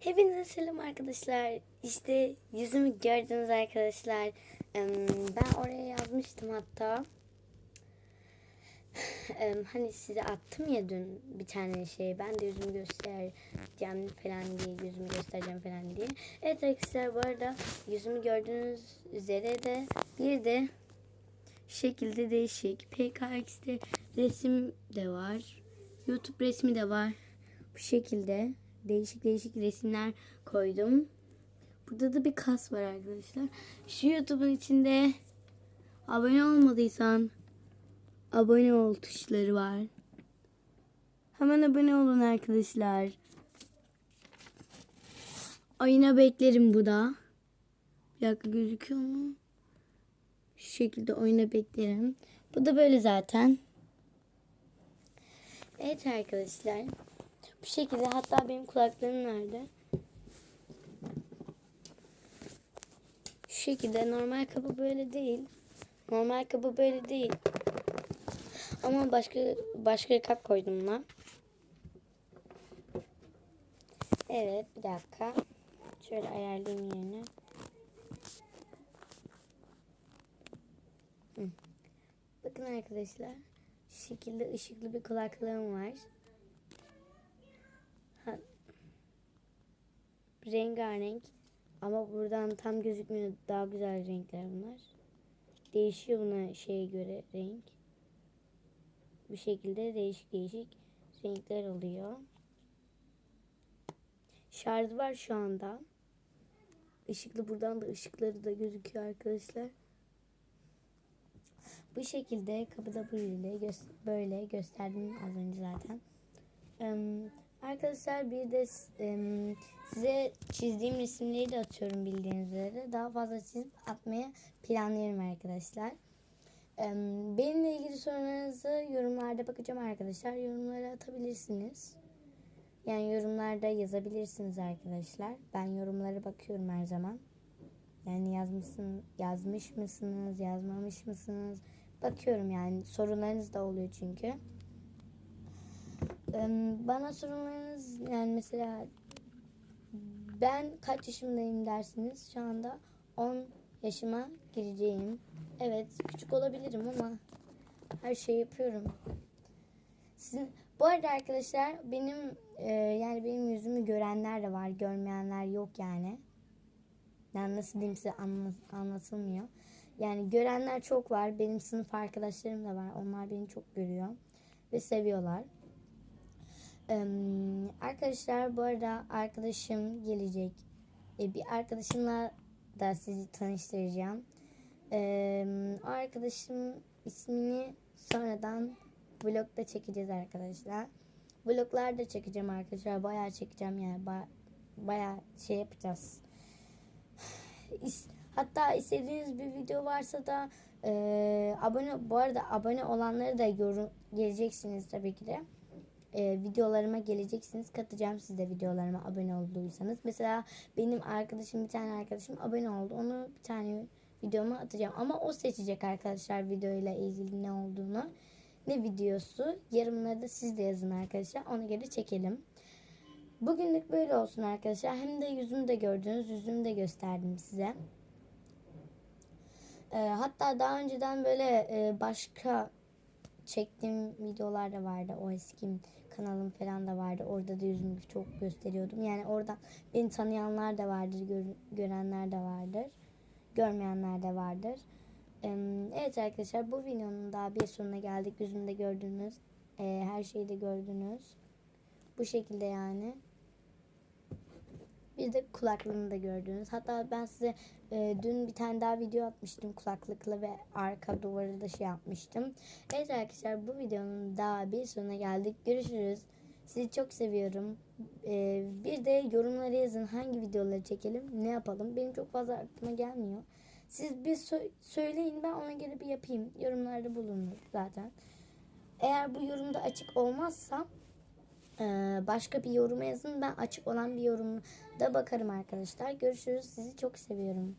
Hepinize selam arkadaşlar. İşte yüzümü gördünüz arkadaşlar. Ben oraya yazmıştım hatta. Hani size attım ya dün bir tane şey. Ben de yüzümü göstereceğim falan diye, yüzümü göstereceğim falan diye. Evet arkadaşlar bu arada yüzümü gördüğünüz üzere de bir de şekilde değişik. PKX'de resim de var. YouTube resmi de var. Bu şekilde değişik değişik resimler koydum. Burada da bir kas var arkadaşlar. Şu YouTube'un içinde abone olmadıysan abone ol tuşları var. Hemen abone olun arkadaşlar. Ayına beklerim bu da. Bir dakika gözüküyor mu? Şu şekilde oyuna beklerim. Bu da böyle zaten. Evet arkadaşlar. Bu şekilde hatta benim kulaklığım nerede? Şu şekilde normal kapı böyle değil. Normal kapı böyle değil. Ama başka başka bir kap koydum buna. Evet bir dakika. Şöyle ayarlayayım yerine. Hı. Bakın arkadaşlar. Şu şekilde ışıklı bir kulaklığım var. Rengarenk. Ama buradan tam gözükmüyor. Daha güzel renkler bunlar. Değişiyor buna şeye göre renk. Bu şekilde değişik değişik renkler oluyor. Şarj var şu anda. Işıklı buradan da ışıkları da gözüküyor arkadaşlar. Bu şekilde kapıda böyle, gö- böyle gösterdim az önce zaten. Em, arkadaşlar bir de size çizdiğim resimleri de atıyorum bildiğiniz üzere. Daha fazla çizip atmaya planlıyorum arkadaşlar. Benimle ilgili sorularınızı yorumlarda bakacağım arkadaşlar. Yorumlara atabilirsiniz. Yani yorumlarda yazabilirsiniz arkadaşlar. Ben yorumlara bakıyorum her zaman. Yani yazmışsın, yazmış mısınız, yazmamış mısınız? Bakıyorum yani sorunlarınız da oluyor çünkü. Bana sorunlarınız yani mesela ben kaç yaşımdayım dersiniz. Şu anda 10 yaşıma gireceğim. Evet küçük olabilirim ama her şeyi yapıyorum. Sizin, bu arada arkadaşlar benim e, yani benim yüzümü görenler de var, görmeyenler yok yani. Yani nasıl diyeyim size anla- anlatılmıyor. Yani görenler çok var. Benim sınıf arkadaşlarım da var. Onlar beni çok görüyor ve seviyorlar. Arkadaşlar bu arada arkadaşım gelecek. Ee, bir arkadaşımla da sizi tanıştıracağım. O arkadaşım ismini sonradan vlogda çekeceğiz arkadaşlar. Vloglar da çekeceğim arkadaşlar. Bayağı çekeceğim yani. Ba- bayağı şey yapacağız. Hatta istediğiniz bir video varsa da e, abone bu arada abone olanları da yorum geleceksiniz tabii ki de. E, videolarıma geleceksiniz. Katacağım siz de videolarıma abone olduysanız. Mesela benim arkadaşım bir tane arkadaşım abone oldu. Onu bir tane videoma atacağım. Ama o seçecek arkadaşlar videoyla ilgili ne olduğunu. Ne videosu. Yorumları da siz de yazın arkadaşlar. Ona göre çekelim. Bugünlük böyle olsun arkadaşlar. Hem de yüzümü de gördünüz. Yüzümü de gösterdim size. Ee, hatta daha önceden böyle e, başka çektiğim videolar da vardı. O eski kanalım falan da vardı. Orada da yüzümü çok gösteriyordum. Yani oradan beni tanıyanlar da vardır, gör- görenler de vardır. Görmeyenler de vardır. Evet arkadaşlar bu videonun daha bir sonuna geldik. Yüzümde gördüğünüz e, her şeyi de gördünüz. Bu şekilde yani. Bir de kulaklığını da gördünüz. Hatta ben size e, dün bir tane daha video atmıştım kulaklıkla ve arka duvarı da şey yapmıştım. Evet arkadaşlar bu videonun daha bir sonuna geldik. Görüşürüz. Sizi çok seviyorum. E, bir de yorumlara yazın hangi videoları çekelim, ne yapalım. Benim çok fazla aklıma gelmiyor. Siz bir sö- söyleyin ben ona göre bir yapayım. Yorumlarda bulunur zaten. Eğer bu yorumda açık olmazsa başka bir yoruma yazın. Ben açık olan bir yorumda bakarım arkadaşlar. Görüşürüz. Sizi çok seviyorum.